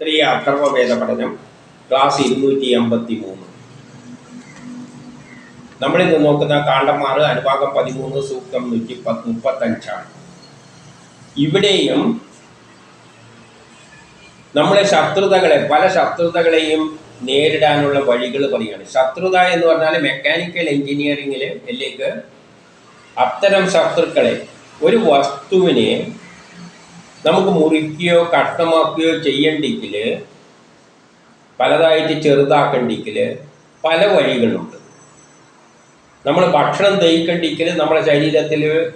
സ്ത്രീ അഥർവവേദ പഠനം ക്ലാസ് ഇരുന്നൂറ്റി എൺപത്തി മൂന്ന് നമ്മളിന്ന് നോക്കുന്ന കാണ്ടന്മാർ അനുഭാഗം പതിമൂന്ന് സൂക്തം നൂറ്റി പത്ത് മുപ്പത്തഞ്ചാണ്. ഇവിടെയും നമ്മളെ ശത്രുതകളെ പല ശത്രുതകളെയും നേരിടാനുള്ള വഴികൾ പറയുകയാണ്. ശത്രുത എന്ന് പറഞ്ഞാൽ മെക്കാനിക്കൽ എഞ്ചിനീയറിംഗിൽ ഇതിലേക്ക് അത്തരം ശത്രുക്കളെ ഒരു വസ്തുവിനെ നമുക്ക് മുറിക്കുകയോ കഷ്ടമാക്കുകയോ ചെയ്യണ്ടെങ്കിൽ പലതായിട്ട് ചെറുതാക്കണ്ടെങ്കിൽ പല വഴികളുണ്ട്. നമ്മൾ ഭക്ഷണം ദഹിക്കണ്ടെങ്കിൽ നമ്മുടെ ശരീരത്തിൽ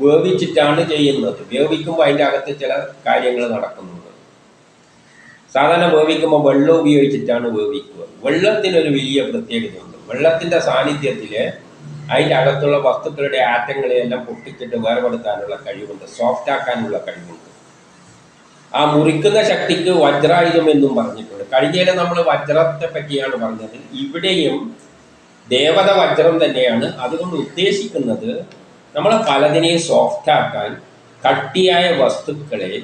വേവിച്ചിട്ടാണ് ചെയ്യുന്നത്. വേവിക്കുമ്പോൾ അതിന്റെ അകത്ത് ചില കാര്യങ്ങൾ നടക്കുന്നുണ്ട്. സാധാരണ വേവിക്കുമ്പോൾ വെള്ളം ഉപയോഗിച്ചിട്ടാണ് വേവിക്കുക. വെള്ളത്തിനൊരു വലിയ പ്രത്യേകതയുണ്ട്. വെള്ളത്തിന്റെ സാന്നിധ്യത്തിൽ അതിന്റെ അകത്തുള്ള വസ്തുക്കളുടെ ആറ്റങ്ങളെയെല്ലാം പൊട്ടിച്ചിട്ട് വേർപെടുത്താനുള്ള കഴിവുണ്ട്. സോഫ്റ്റ് ആക്കാനുള്ള കഴിവുണ്ട്. ആ മുറിക്കുന്ന ശക്തിക്ക് വജ്രായുധം എന്നും പറഞ്ഞിട്ടുണ്ട്. കഴിഞ്ഞതിൽ നമ്മൾ വജ്രത്തെ പറ്റിയാണ് പറഞ്ഞത്. ഇവിടെയും ദേവത വജ്രം തന്നെയാണ് അതുകൊണ്ട് ഉദ്ദേശിക്കുന്നത് നമ്മൾ പലതിനെയും സോഫ്റ്റ് ആക്കാൻ കട്ടിയായ വസ്തുക്കളെ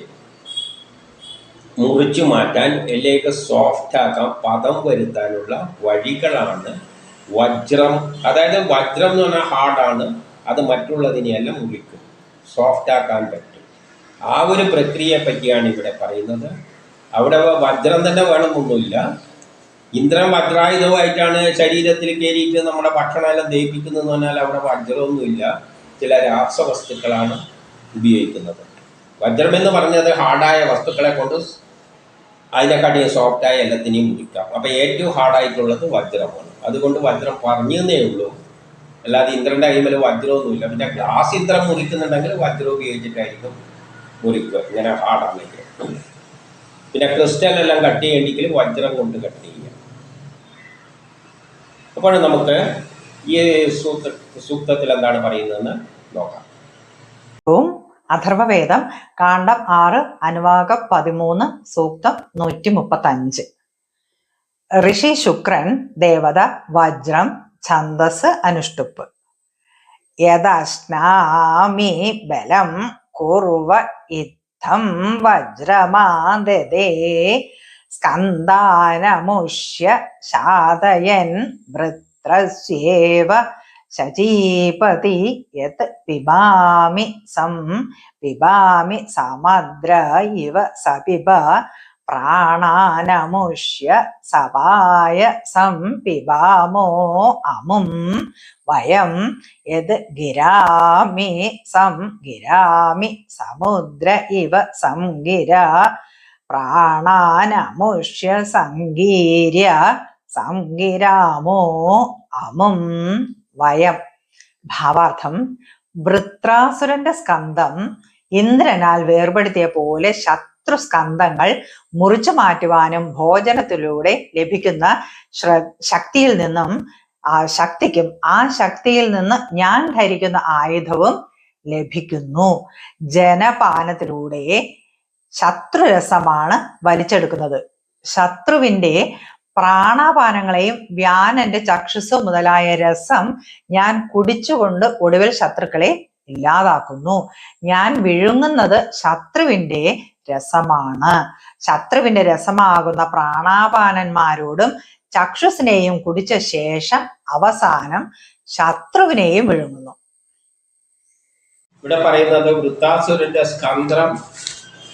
മുറിച്ചു മാറ്റാൻ എല്ലേക്ക് സോഫ്റ്റ് ആക്കാൻ പദം വരുത്താനുള്ള വഴികളാണ് വജ്രം. അതായത് വജ്രം എന്ന് പറഞ്ഞാൽ ഹാർഡാണ് അത് മറ്റുള്ളതിനെയെല്ലാം മുറിക്കും. സോഫ്റ്റ് ആക്കാൻ പറ്റും. ആ ഒരു പ്രക്രിയയെ പറ്റിയാണ് ഇവിടെ പറയുന്നത്. അവിടെ വജ്രം തന്നെ വേണമെന്നൊന്നുമില്ല. ഇന്ദ്രൻ വജ്രായുധമായിട്ടാണ് ശരീരത്തിൽ കയറിയിട്ട് നമ്മുടെ ഭക്ഷണമെല്ലാം ദഹിപ്പിക്കുന്നതെന്ന് പറഞ്ഞാൽ അവിടെ വജ്രമൊന്നുമില്ല. ചില രാസവസ്തുക്കളാണ് ഉപയോഗിക്കുന്നത്. വജ്രം എന്ന് പറഞ്ഞത് ഹാർഡായ വസ്തുക്കളെ കൊണ്ട് അതിനെക്കാട്ടിയും സോഫ്റ്റായ എല്ലാത്തിനെയും മുറിക്കാം. അപ്പോൾ ഏറ്റവും ഹാർഡായിട്ടുള്ളത് വജ്രമാണ്. അതുകൊണ്ട് വജ്രം പറഞ്ഞേ ഉള്ളൂ. അല്ലാതെ ഇന്ദ്രന്റെ കൈമേൽ വജ്രമൊന്നുമില്ല. പിന്നെ ഗ്ലാസ് ഇന്ദ്രം മുറിക്കുന്നുണ്ടെങ്കിൽ വജ്രം ഉപയോഗിച്ചിട്ടായിരിക്കും മുറിക്കുക. ഇങ്ങനെ ഹാർഡാണെങ്കിൽ പിന്നെ ക്രിസ്റ്റൽ എല്ലാം കട്ട് ചെയ്യണമെങ്കിൽ വജ്രം കൊണ്ട് കട്ട് ചെയ്യാം അപ്പോൾ നമുക്ക് ഈ സൂക്ത സൂക്തത്തിൽ എന്താണ് പറയുന്നതെന്ന് നോക്കാം. അഥർവവേദം കാണ്ഡം ആറ് അനുവാകം പതിമൂന്ന് സൂക്തം നൂറ്റി മുപ്പത്തി അഞ്ച് ഋഷി ശുക്രൻ ദേവത വജ്രം ഛന്ദസ് അനുഷ്ടുപ്പ്. യഥാശ്നാമി ബലം കുർവ ഇത്തം വജ്രമാതേ സ്കന്ദാനമുഷ്യ ശാതയൻ വൃത്രസ്യേവ ശചീപതി യത് പിബാമി സം പിബാമി സമദ്ര ഇവ സപിബ പ്രാണാനമുഷ്യ സവായ സം പിബാമോ അമും വയം യത് ഗിരാമി സം ഗിരാമി സമുദ്ര ഇവ സംഗിര പ്രാണാനമുഷ്യ സംഗീര്യ സംഗിരാമോ അമും വയം. ഭാവാർത്ഥം വൃത്രാസുരന്റെ സ്കന്ധം ഇന്ദ്രനാൽ വേർപെടുത്തിയ പോലെ ശത്രു സ്കന്ധങ്ങൾ മുറിച്ചു മാറ്റുവാനും ഭോജനത്തിലൂടെ ലഭിക്കുന്ന ശ്ര ശക്തിയിൽ നിന്നും ആ ശക്തിക്കും ആ ശക്തിയിൽ നിന്ന് ഞാൻ ധരിക്കുന്ന ആയുധവും ലഭിക്കുന്നു. ജനപാനത്തിലൂടെ ശത്രുരസമാണ് വലിച്ചെടുക്കുന്നത്. ശത്രുവിന്റെ പ്രാണാപാനങ്ങളെയും വ്യാനന്റെ ചക്ഷുസ് മുതലായ രസം ഞാൻ കുടിച്ചുകൊണ്ട് ഒടുവിൽ ശത്രുക്കളെ ഇല്ലാതാക്കുന്നു. ഞാൻ വിഴുങ്ങുന്നത് ശത്രുവിന്റെ രസമാണ്. ശത്രുവിന്റെ രസമാകുന്ന പ്രാണാപാനന്മാരോടും ചക്ഷുസിനെയും കുടിച്ച ശേഷം അവസാനം ശത്രുവിനെയും വിഴുങ്ങുന്നു. ഇവിടെ പറയുന്നത് വൃത്താസുരന്റെ സ്കന്ധം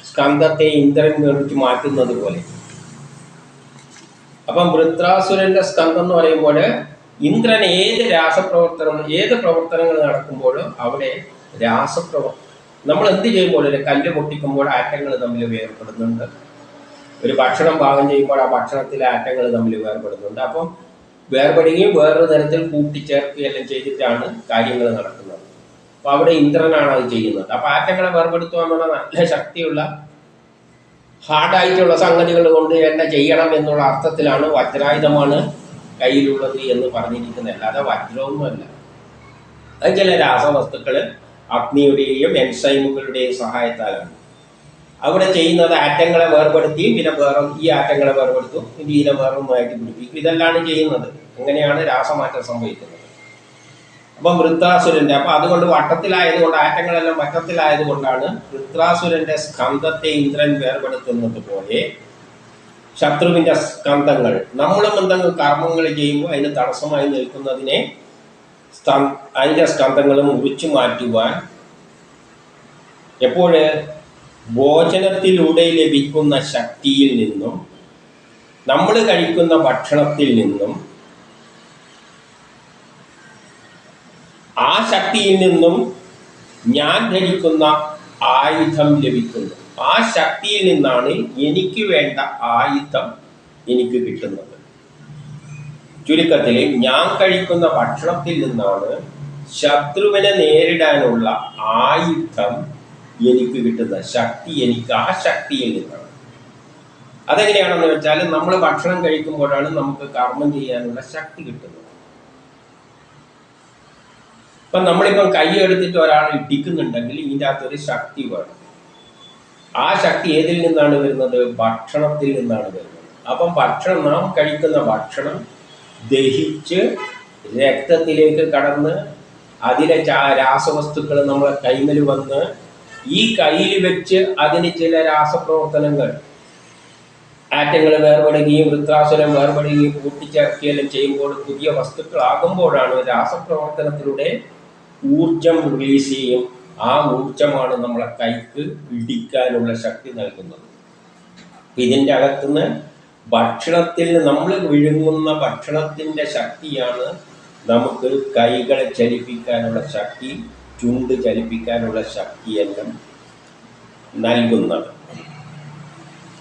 സ്കന്ധത്തെ ഇന്ദ്രൻ മേടിച്ച് മാറ്റുന്നത് പോലെ. അപ്പം വൃത്രാസുരന്റെ സ്കന്ധം എന്ന് പറയുമ്പോൾ ഇന്ദ്രൻ ഏത് രാസപ്രവർത്തനം ഏത് പ്രവർത്തനങ്ങൾ നടക്കുമ്പോഴും അവിടെ രാസപ്രവർത്തനം നമ്മൾ എന്ത് ചെയ്യുമ്പോൾ ഒരു കല്ല് പൊട്ടിക്കുമ്പോൾ ആറ്റങ്ങൾ തമ്മിൽ വേർപെടുന്നുണ്ട്. ഒരു ഭക്ഷണം പാകം ചെയ്യുമ്പോൾ ആ ഭക്ഷണത്തിലെ ആറ്റങ്ങൾ തമ്മിൽ വേർപെടുന്നുണ്ട്. അപ്പം വേർപെടുകയും വേറൊരു തരത്തിൽ കൂട്ടിച്ചേർക്കുകയെല്ലാം ചെയ്തിട്ടാണ് കാര്യങ്ങൾ നടക്കുന്നത്. അപ്പോൾ അവിടെ ഇന്ദ്രനാണ് അത് ചെയ്യുന്നത്. അപ്പോൾ ആറ്റങ്ങളെ വേർപെടുത്തുക എന്നുള്ള നല്ല ശക്തിയുള്ള ഹാർഡായിട്ടുള്ള സംഗതികൾ കൊണ്ട് എന്നെ ചെയ്യണം എന്നുള്ള അർത്ഥത്തിലാണ് വജ്രായുധമാണ് കയ്യിലുള്ളത് എന്ന് പറഞ്ഞിരിക്കുന്നത് അല്ലാതെ വജ്രമൊന്നുമല്ല. അത് ചില രാസവസ്തുക്കൾ അഗ്നിയുടെയും എൻസൈമുകളുടെയും സഹായത്താലാണ്. അവിടെ ചെയ്യുന്നത് ആറ്റങ്ങളെ വേർപെടുത്തിയും പിന്നെ വേറെ ഈ ആറ്റങ്ങളെ വേർപെടുത്തും ഇതിനെ വേറൊന്നുമായിട്ട് പിടിപ്പിക്കും. ഇതെല്ലാം ചെയ്യുന്നത്. അങ്ങനെയാണ് രാസമാറ്റം സംഭവിക്കുന്നത്. അപ്പം വൃത്രാസുരന്റെ അപ്പൊ അതുകൊണ്ട് വട്ടത്തിലായതുകൊണ്ട് ആറ്റങ്ങളെല്ലാം വട്ടത്തിലായതുകൊണ്ടാണ് വൃത്രാസുരന്റെ സ്കന്ധത്തെ ഇന്ദ്രൻ വേർപെടുത്തുന്നത് പോലെ ശത്രുവിന്റെ സ്കന്ധങ്ങൾ. നമ്മളും എന്തെങ്കിലും കർമ്മങ്ങൾ ചെയ്യുമ്പോൾ അതിന് തടസ്സമായി നിൽക്കുന്നതിനെ അതിന്റെ സ്കന്ധങ്ങൾ മുറിച്ചു മാറ്റുവാൻ എപ്പോഴ്? ഭോജനത്തിലൂടെ ലഭിക്കുന്ന ശക്തിയിൽ നിന്നും നമ്മൾ കഴിക്കുന്ന ഭക്ഷണത്തിൽ നിന്നും ആ ശക്തിയിൽ നിന്നും ഞാൻ ധരിക്കുന്ന ആയുധം ലഭിക്കുന്നു. ആ ശക്തിയിൽ നിന്നാണ് എനിക്ക് വേണ്ട ആയുധം എനിക്ക് കിട്ടുന്നത്. ചുരുക്കത്തിൽ ഞാൻ കഴിക്കുന്ന ഭക്ഷണത്തിൽ നിന്നാണ് ശത്രുവിനെ നേരിടാനുള്ള ആയുധം എനിക്ക് കിട്ടുന്ന ശക്തി എനിക്ക് ആ ശക്തിയിൽ നിന്നാണ്. അതെങ്ങനെയാണെന്ന് വെച്ചാൽ നമ്മൾ ഭക്ഷണം കഴിക്കുമ്പോഴാണ് നമുക്ക് കർമ്മം ചെയ്യാനുള്ള ശക്തി കിട്ടുന്നത്. ഇപ്പം നമ്മളിപ്പം കൈ എടുത്തിട്ട് ഒരാൾ ഇടിക്കുന്നുണ്ടെങ്കിൽ ഇതിന്റെ അകത്തൊരു ശക്തി വേണം. ആ ശക്തി ഏതിൽ നിന്നാണ് വരുന്നത്? ഭക്ഷണത്തിൽ നിന്നാണ് വരുന്നത്. അപ്പം ഭക്ഷണം നാം കഴിക്കുന്ന ഭക്ഷണം ദഹിച്ച് രക്തത്തിലേക്ക് കടന്ന് അതിലെ രാസവസ്തുക്കൾ നമ്മളെ കൈമൽ വന്ന് ഈ കയ്യിൽ വെച്ച് അതിന് ചില രാസപ്രവർത്തനങ്ങൾ ആറ്റങ്ങൾ വേർപെടുകയും വൃത്താസുരം വേർപെടുകയും കൂട്ടിച്ചേർക്കുകയെല്ലാം ചെയ്യുമ്പോൾ പുതിയ വസ്തുക്കളാകുമ്പോഴാണ് രാസപ്രവർത്തനത്തിലൂടെ ഊർജം റിലീസ് ചെയ്യും. ആ ഊർജമാണ് നമ്മളെ കൈക്ക് ഇടിക്കാനുള്ള ശക്തി നൽകുന്നത്. ഇതിന്റെ അകത്തുനിന്ന് ഭക്ഷണത്തിൽ നമ്മൾ വിഴുങ്ങുന്ന ഭക്ഷണത്തിന്റെ ശക്തിയാണ് നമുക്ക് കൈകളെ ചലിപ്പിക്കാനുള്ള ശക്തി ചുണ്ട് ചലിപ്പിക്കാനുള്ള ശക്തിയെല്ലാം നൽകുന്നത്.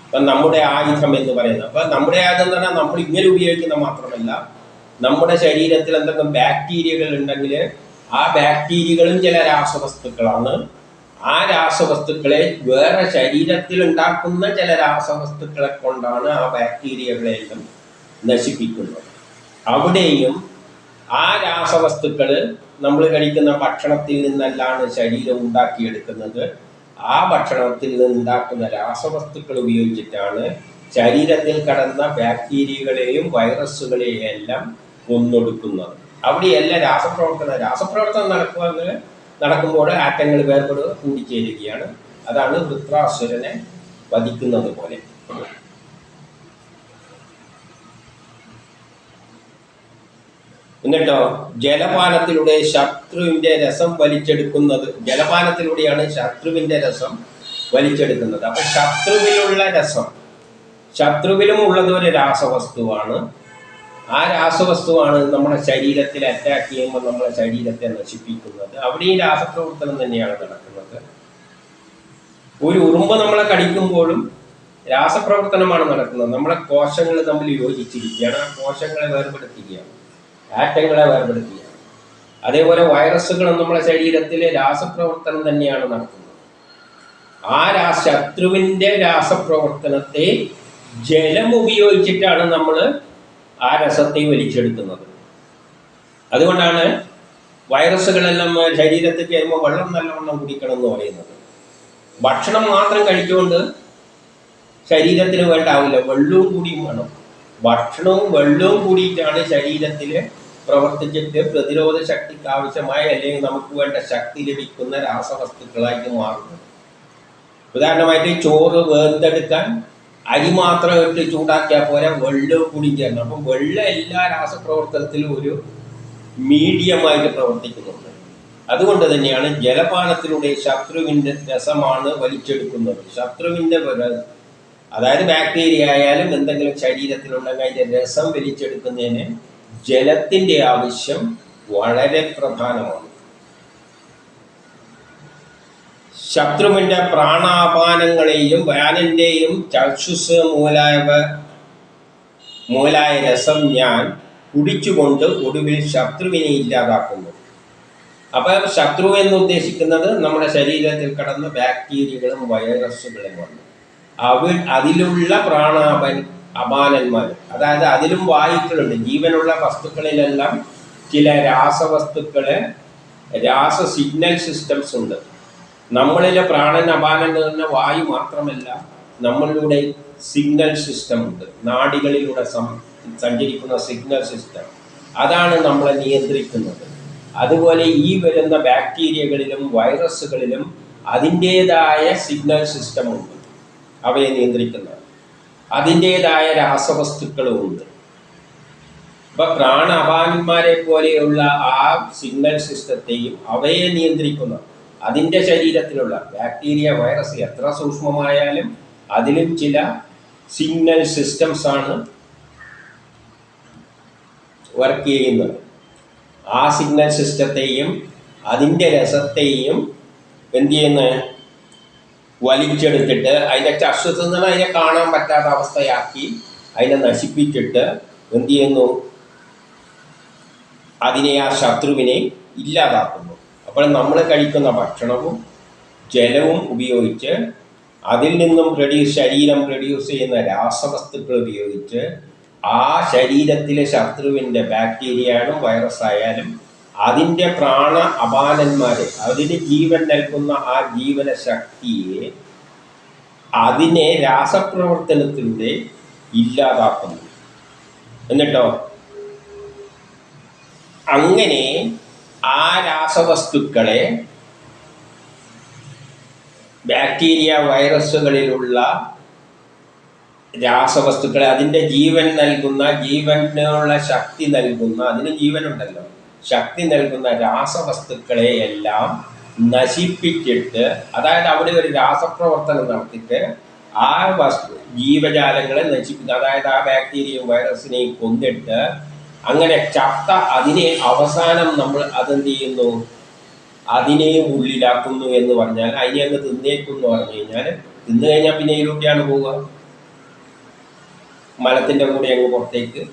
അപ്പം നമ്മുടെ ആയുധം എന്ന് പറയുന്നത്. അപ്പം നമ്മുടെ ആയുധം എന്ന് പറഞ്ഞാൽ നമ്മൾ ഇങ്ങനെ ഉപയോഗിക്കുന്ന മാത്രമല്ല നമ്മുടെ ശരീരത്തിൽ എന്തെങ്കിലും ബാക്ടീരിയകൾ ഉണ്ടെങ്കിൽ ആ ബാക്ടീരിയകളും ചില രാസവസ്തുക്കളാണ്. ആ രാസവസ്തുക്കളെ വേറെ ശരീരത്തിൽ ഉണ്ടാക്കുന്ന ചില രാസവസ്തുക്കളെ കൊണ്ടാണ് ആ ബാക്ടീരിയകളെല്ലാം നശിപ്പിക്കുന്നത്. അവിടെയും ആ രാസവസ്തുക്കൾ നമ്മൾ കഴിക്കുന്ന ഭക്ഷണത്തിൽ നിന്നല്ലാണ് ശരീരം ഉണ്ടാക്കിയെടുക്കുന്നത്. ആ ഭക്ഷണത്തിൽ നിന്നുണ്ടാക്കുന്ന രാസവസ്തുക്കൾ ഉപയോഗിച്ചിട്ടാണ് ശരീരത്തിൽ കടന്ന ബാക്ടീരിയകളെയും വൈറസുകളെയും എല്ലാം കൊന്നൊടുക്കുന്നത്. അവിടെയല്ല രാസപ്രവർത്തനം. രാസപ്രവർത്തനം നടക്കുക നടക്കുമ്പോൾ ആറ്റങ്ങൾ വേർപെടുക കൂടിച്ചേരുകയാണ്. അതാണ് വൃത്രാസുരനെ വധിക്കുന്നത് പോലെ. എന്നിട്ടോ ജലപാനത്തിലൂടെ ശത്രുവിന്റെ രസം വലിച്ചെടുക്കുന്നത് ജലപാനത്തിലൂടെയാണ് ശത്രുവിന്റെ രസം വലിച്ചെടുക്കുന്നത്. അപ്പൊ ശത്രുവിലുള്ള രസം ശത്രുവിലും ഉള്ളത് ഒരു രാസവസ്തുവാണ്. ആ രാസവസ്തുവാണ് നമ്മുടെ ശരീരത്തിൽ അറ്റാക്ക് ചെയ്യുമ്പോൾ നമ്മുടെ ശരീരത്തെ നശിപ്പിക്കുന്നത്? അവിടെ ഈ രാസപ്രവർത്തനം തന്നെയാണ് നടക്കുന്നത്. ഒരു ഉറുമ്പ് നമ്മളെ കടിക്കുമ്പോഴും രാസപ്രവർത്തനമാണ് നടക്കുന്നത്. നമ്മുടെ കോശങ്ങൾ തമ്മിൽ യോജിച്ചിരിക്കുകയാണ്. ആ കോശങ്ങളെ വേർപെടുത്തുകയാണ്. ആറ്റങ്ങളെ വേർപെടുത്തുകയാണ്. അതേപോലെ വൈറസുകളും നമ്മുടെ ശരീരത്തിലെ രാസപ്രവർത്തനം തന്നെയാണ് നടക്കുന്നത് ആ രാ ശത്രുവിന്റെ രാസപ്രവർത്തനത്തെ ജലം ഉപയോഗിച്ചിട്ടാണ് നമ്മൾ ആ രസത്തെ വലിച്ചെടുക്കുന്നത്. അതുകൊണ്ടാണ് വൈറസുകളെല്ലാം ശരീരത്തിൽ കയറുമ്പോൾ വെള്ളം നല്ലവണ്ണം കുടിക്കണം എന്ന് പറയുന്നത്. ഭക്ഷണം മാത്രം കഴിച്ചുകൊണ്ട് ശരീരത്തിന് വേണ്ടാവില്ല വെള്ളവും കൂടിയും വേണം. ഭക്ഷണവും വെള്ളവും കൂടിയിട്ടാണ് ശരീരത്തിൽ പ്രവർത്തിച്ചിട്ട് പ്രതിരോധ ശക്തിക്ക് ആവശ്യമായ അല്ലെങ്കിൽ നമുക്ക് വേണ്ട ശക്തി ലഭിക്കുന്ന രാസവസ്തുക്കളായിട്ട് മാറുന്നത്. ഉദാഹരണമായിട്ട് ചോറ് വേർത്തെടുക്കാൻ അരി മാത്രം ഇട്ട് ചൂടാക്കിയാൽ പോരാ വെള്ളം കൂടി ചേരണം അപ്പം വെള്ളം എല്ലാ രാസപ്രവർത്തനത്തിലും ഒരു മീഡിയമായിട്ട് പ്രവർത്തിക്കുന്നുണ്ട്. അതുകൊണ്ട് തന്നെയാണ് ജലപാനത്തിലൂടെ ശത്രുവിന്റെ രസമാണ് വലിച്ചെടുക്കുന്നത്. ശത്രുവിന്റെ അതായത് ബാക്ടീരിയ ആയാലും എന്തെങ്കിലും ശരീരത്തിലുണ്ടെങ്കിൽ അതിന്റെ രസം വലിച്ചെടുക്കുന്നതിന് ജലത്തിന്റെ ആവശ്യം വളരെ പ്രധാനമാണ്. ശത്രുവിന്റെ പ്രാണാപാനങ്ങളെയും വ്യാനന്റെയും ചക്ഷുസ് മൂലായവ മൂലായ രസം ഞാൻ കുടിച്ചുകൊണ്ട് ഒടുവിൽ ശത്രുവിനെ ഇല്ലാതാക്കുന്നു. അപ്പോൾ ശത്രു എന്ന് ഉദ്ദേശിക്കുന്നത് നമ്മുടെ ശരീരത്തിൽ കടന്ന ബാക്ടീരിയകളും വൈറസുകളുമാണ് അവ അതിലുള്ള പ്രാണാപൻ അപാനന്മാർ അതായത് അതിലും വായുക്കളുണ്ട്. ജീവനുള്ള വസ്തുക്കളിലെല്ലാം ചില രാസവസ്തുക്കൾ രാസ സിഗ്നൽ സിസ്റ്റംസ് ഉണ്ട്. നമ്മളിലെ പ്രാണൻ അപാനൻ എന്ന വായു മാത്രമല്ല നമ്മളിലൂടെ സിഗ്നൽ സിസ്റ്റം ഉണ്ട്. നാടികളിലൂടെ സഞ്ചരിക്കുന്ന സിഗ്നൽ സിസ്റ്റം അതാണ് നമ്മളെ നിയന്ത്രിക്കുന്നത്. അതുപോലെ ഈ വരുന്ന ബാക്ടീരിയകളിലും വൈറസുകളിലും അതിന്റേതായ സിഗ്നൽ സിസ്റ്റം ഉണ്ട്. അവയെ നിയന്ത്രിക്കുന്നത്. അതിന്റേതായ രാസവസ്തുക്കളും ഉണ്ട്. ഇപ്പൊ പ്രാണ അപാനന്മാരെ പോലെയുള്ള ആ സിഗ്നൽ സിസ്റ്റത്തെയും അവയെ നിയന്ത്രിക്കുന്ന അതിന്റെ ശരീരത്തിലുള്ള ബാക്ടീരിയ വൈറസ് എത്ര സൂക്ഷ്മമായാലും അതിലും ചില സിഗ്നൽ സിസ്റ്റംസ് ആണ് വർക്ക് ചെയ്യുന്നത്. ആ സിഗ്നൽ സിസ്റ്റത്തെയും അതിന്റെ രസത്തെയും എന്ത് ചെയ്യുന്ന? വലിച്ചെടുത്തിട്ട് അതിന്റെ ചർഷത്തിൽ നിന്ന് അതിനെ കാണാൻ പറ്റാത്ത അവസ്ഥയാക്കി അതിനെ നശിപ്പിച്ചിട്ട് എന്ത് ചെയ്യുന്നു? അതിനെ ആ ശത്രുവിനെ ഇല്ലാതാക്കുന്നു. അപ്പോൾ നമ്മൾ കഴിക്കുന്ന ഭക്ഷണവും ജലവും ഉപയോഗിച്ച് അതിൽ നിന്നും പ്രൊഡ്യൂസ് ശരീരം പ്രൊഡ്യൂസ് ചെയ്യുന്ന രാസവസ്തുക്കൾ ഉപയോഗിച്ച് ആ ശരീരത്തിലെ ശത്രുവിന്റെ ബാക്ടീരിയ ആയാലും വൈറസ് ആയാലും അതിന്റെ പ്രാണ അപാനന്മാരെ അതിന് ജീവൻ നൽകുന്ന ആ ജീവന ശക്തിയെ അതിനെ രാസപ്രവർത്തനത്തിലൂടെ ഇല്ലാതാക്കുന്നു. എന്നിട്ടോ? അങ്ങനെ ആ രാസവസ്തുക്കളെ ബാക്ടീരിയ വൈറസുകളിലുള്ള രാസവസ്തുക്കളെ അതിന്റെ ജീവൻ നൽകുന്ന ജീവനുള്ള ശക്തി നൽകുന്ന അതിന് ജീവനുണ്ടല്ലോ. ശക്തി നൽകുന്ന രാസവസ്തുക്കളെ എല്ലാം നശിപ്പിച്ചിട്ട് അതായത് അവിടെ ഒരു രാസപ്രവർത്തനം നടത്തിയിട്ട് ആ വസ്തു ജീവജാലങ്ങളെ നശിപ്പിക്കുക അതായത് ആ ബാക്ടീരിയയും വൈറസിനെയും കൊന്നിട്ട് അങ്ങനെ ചത്ത അതിനെ അവസാനം നമ്മൾ അതെന്ത് ചെയ്യുന്നു അതിനെയും ഉള്ളിലാക്കുന്നു എന്ന് പറഞ്ഞാൽ അതിനെ അങ്ങ് തിന്നേക്കും എന്ന് പറഞ്ഞു കഴിഞ്ഞാൽ തിന്നു കഴിഞ്ഞാൽ പിന്നെ ഇതിലൂടെയാണ് പോവുക. മലത്തിന്റെ കൂടെ അങ്ങ് പുറത്തേക്ക്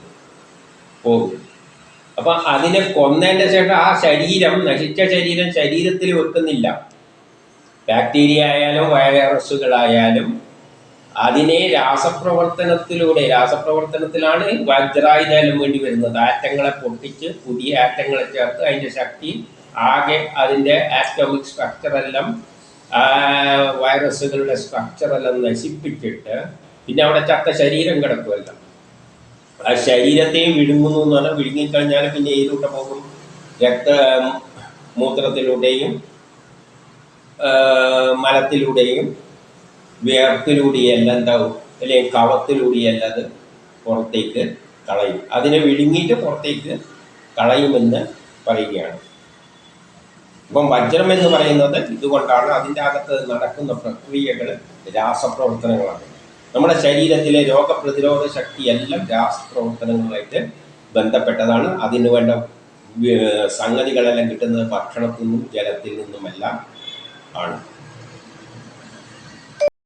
പോകും. അപ്പം അതിനെ കൊന്നതിന്റെ ശേഷം ആ ശരീരം നശിച്ച ശരീരം ശരീരത്തിൽ വെക്കുന്നില്ല. ബാക്ടീരിയ ആയാലും വൈറസുകളായാലും അതിനെ രാസപ്രവർത്തനത്തിലൂടെ രാസപ്രവർത്തനത്തിലാണ് വജ്രായുധം വേണ്ടി വരുന്നത്. ആറ്റങ്ങളെ പൊട്ടിച്ച് പുതിയ ആറ്റങ്ങളെ ചേർത്ത് അതിന്റെ ശക്തി ആകെ അതിന്റെ ആറ്റോമിക് സ്ട്രക്ചറെല്ലാം വൈറസുകളുടെ സ്ട്രക്ചറെല്ലാം നശിപ്പിച്ചിട്ട് പിന്നെ അവിടെ ചത്ത ശരീരം കിടക്കുമല്ല ആ ശരീരത്തെയും വിഴുങ്ങുന്നു എന്ന് പറഞ്ഞാൽ വിഴുങ്ങിക്കഴിഞ്ഞാൽ പിന്നെ ഏതിലൂടെ പോകും? രക്ത മൂത്രത്തിലൂടെയും മലത്തിലൂടെയും വിയർപ്പിലൂടെയെല്ലാം എന്താവും അല്ലെങ്കിൽ കവത്തിലൂടെയല്ല അത് പുറത്തേക്ക് കളയും. അതിനെ വിഴുങ്ങിയിട്ട് പുറത്തേക്ക് കളയുമെന്ന് പറയുകയാണ്. ഇപ്പം വജ്രം എന്ന് പറയുന്നത് ഇതുകൊണ്ടാണ് അതിന്റെ അകത്ത് നടക്കുന്ന പ്രക്രിയകൾ രാസപ്രവർത്തനങ്ങളാണ്. നമ്മുടെ ശരീരത്തിലെ രോഗപ്രതിരോധ ശക്തിയെല്ലാം രാസപ്രവർത്തനങ്ങളായിട്ട് ബന്ധപ്പെട്ടതാണ്. അതിന് വേണ്ട സംഗതികളെല്ലാം കിട്ടുന്നത് ഭക്ഷണത്തിൽ നിന്നും ജലത്തിൽ നിന്നുമെല്ലാം ആണ്.